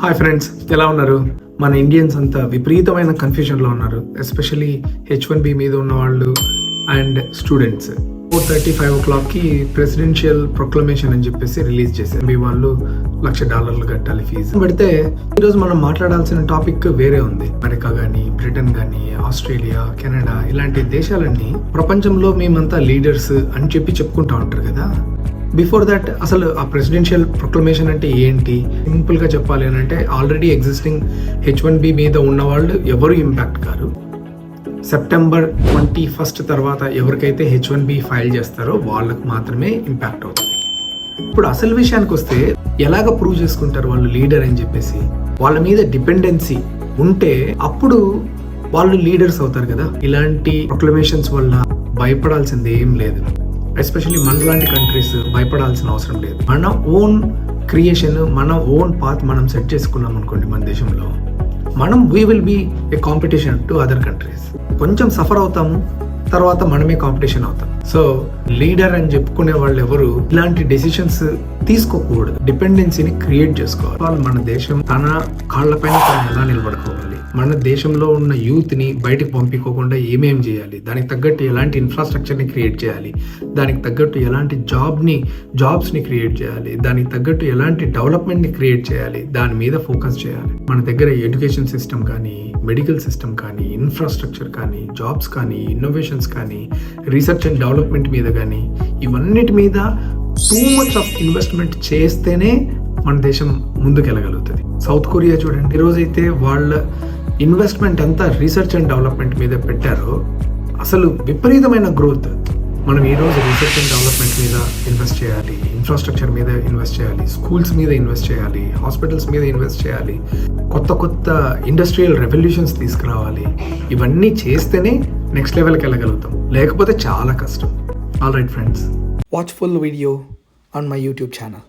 Hi friends ఎలా ఉన్నారు? మన ఇండియన్స్ అంతా విపరీతమైన కన్ఫ్యూజన్లో ఉన్నారు ఎస్పెషలీ హెచ్ వన్ బి మీద ఉన్న వాళ్ళు and students four thirty five ఓ క్లాక్కి ప్రెసిడెన్షియల్ ప్రొక్లమేషన్ అని చెప్పేసి రిలీజ్ చేశారు. మీ వాళ్ళు లక్ష డాలర్లు కట్టాలి ఫీజు పెడితే ఈరోజు మనం మాట్లాడాల్సిన టాపిక్ వేరే ఉంది. అమెరికా కానీ బ్రిటన్ కానీ ఆస్ట్రేలియా కెనడా ఇలాంటి దేశాలన్నీ ప్రపంచంలో మేమంతా లీడర్స్ అని చెప్పి చెప్పుకుంటా ఉంటారు కదా. బిఫోర్ దట్ అసలు ఆ ప్రెసిడెన్షియల్ ప్రొక్లమేషన్ అంటే ఏంటి? సింపుల్గా చెప్పాలి అని అంటే already existing H one B మీద ఉన్న వాళ్ళు ఎవరు ఇంపాక్ట్ కారు? సెప్టెంబర్ ట్వంటీ ఫస్ట్ తర్వాత ఎవరికైతే హెచ్ వన్ బి ఫైల్ చేస్తారో వాళ్ళకు మాత్రమే ఇంపాక్ట్ అవుతుంది. ఇప్పుడు అసలు విషయానికి వస్తే ఎలాగ ప్రూవ్ చేసుకుంటారు వాళ్ళు లీడర్ అని చెప్పేసి? వాళ్ళ మీద డిపెండెన్సీ ఉంటే అప్పుడు వాళ్ళు లీడర్స్ అవుతారు కదా? ఇలాంటి ప్రొక్లమేషన్స్ వల్ల భయపడాల్సింది ఏం లేదు. ఎస్పెషల్లీ మన లాంటి కంట్రీస్ భయపడాల్సిన అవసరం లేదు. మన ఓన్ క్రియేషన్ మన ఓన్ పాత్ మనం సెట్ చేసుకున్నాం అనుకోండి మన దేశంలో మనం we will be a competition to other countries కొంచెం సఫర్ అవుతాము తర్వాత మనమే కాంపిటీషన్ అవుతాం. సో లీడర్ అని చెప్పుకునే వాళ్ళు ఎవరు ఇలాంటి డెసిషన్స్ తీసుకోకూడదు. డిపెండెన్సీని క్రియేట్ చేసుకోవాలి. వాళ్ళు మన దేశం తన కాళ్ళపైన తను ఎలా నిలబడుకోవాలి? మన దేశంలో ఉన్న యూత్ని బయటకు పంపించకుండా ఏమేం చేయాలి? దానికి తగ్గట్టు ఎలాంటి ఇన్ఫ్రాస్ట్రక్చర్ని క్రియేట్ చేయాలి? దానికి తగ్గట్టు ఎలాంటి జాబ్ని జాబ్స్ని క్రియేట్ చేయాలి? దానికి తగ్గట్టు ఎలాంటి డెవలప్మెంట్ని క్రియేట్ చేయాలి? దాని మీద ఫోకస్ చేయాలి. మన దగ్గర ఎడ్యుకేషన్ సిస్టమ్ కానీ మెడికల్ సిస్టమ్ కానీ ఇన్ఫ్రాస్ట్రక్చర్ కానీ జాబ్స్ కానీ ఇన్నోవేషన్స్ కానీ రీసెర్చ్ అండ్ డెవలప్మెంట్ మీద కానీ ఇవన్నిటి మీద టూ మచ్ ఆఫ్ ఇన్వెస్ట్మెంట్ చేస్తేనే మన దేశం ముందుకెళ్ళగలుగుతుంది. సౌత్ కొరియా చూడండి. ఈరోజైతే వాళ్ళ ఇన్వెస్ట్మెంట్ అంతా రీసెర్చ్ అండ్ డెవలప్మెంట్ మీద పెట్టారో అసలు విపరీతమైన గ్రోత్. మనం ఈరోజు రోజు రీసెర్చ్ అండ్ డెవలప్మెంట్ మీద ఇన్వెస్ట్ చేయాలి ఇన్ఫ్రాస్ట్రక్చర్ మీద ఇన్వెస్ట్ చేయాలి స్కూల్స్ మీద ఇన్వెస్ట్ చేయాలి హాస్పిటల్స్ మీద ఇన్వెస్ట్ చేయాలి కొత్త కొత్త ఇండస్ట్రియల్ రెవల్యూషన్స్ తీసుకురావాలి. ఇవన్నీ చేస్తేనే నెక్స్ట్ లెవెల్కి వెళ్ళగలుగుతాం. లేకపోతే చాలా కష్టం. All right friends watch full video on my YouTube channel